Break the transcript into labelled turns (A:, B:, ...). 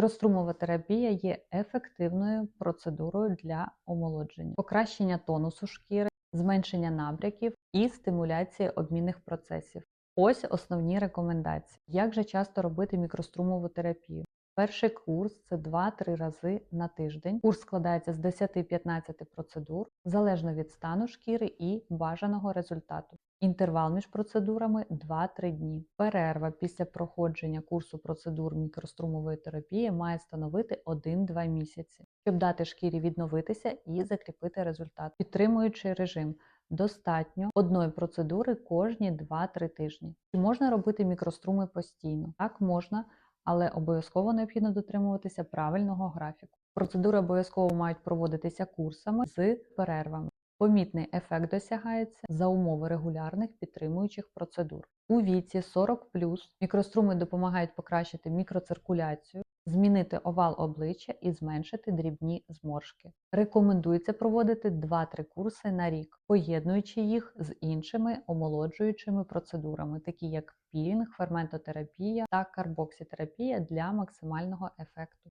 A: Мікрострумова терапія є ефективною процедурою для омолодження, покращення тонусу шкіри, зменшення набряків і стимуляції обмінних процесів. Ось основні рекомендації. Як же часто робити мікрострумову терапію? Перший курс це 2-3 рази на тиждень. Курс складається з 10-15 процедур, залежно від стану шкіри і бажаного результату. Інтервал між процедурами 2-3 дні. Перерва після проходження курсу процедур мікрострумової терапії має становити 1-2 місяці, щоб дати шкірі відновитися і закріпити результат. Підтримуючий режим. Достатньо одної процедури кожні 2-3 тижні. Чи можна робити мікроструми постійно? Так можна, але обов'язково необхідно дотримуватися правильного графіку. Процедури обов'язково мають проводитися курсами з перервами. Помітний ефект досягається за умови регулярних підтримуючих процедур. У віці 40 мікроструми допомагають покращити мікроциркуляцію, змінити овал обличчя і зменшити дрібні зморшки. Рекомендується проводити 2-3 курси на рік, поєднуючи їх з іншими омолоджуючими процедурами, такі як пілінг, ферментотерапія та карбоксітерапія для максимального ефекту.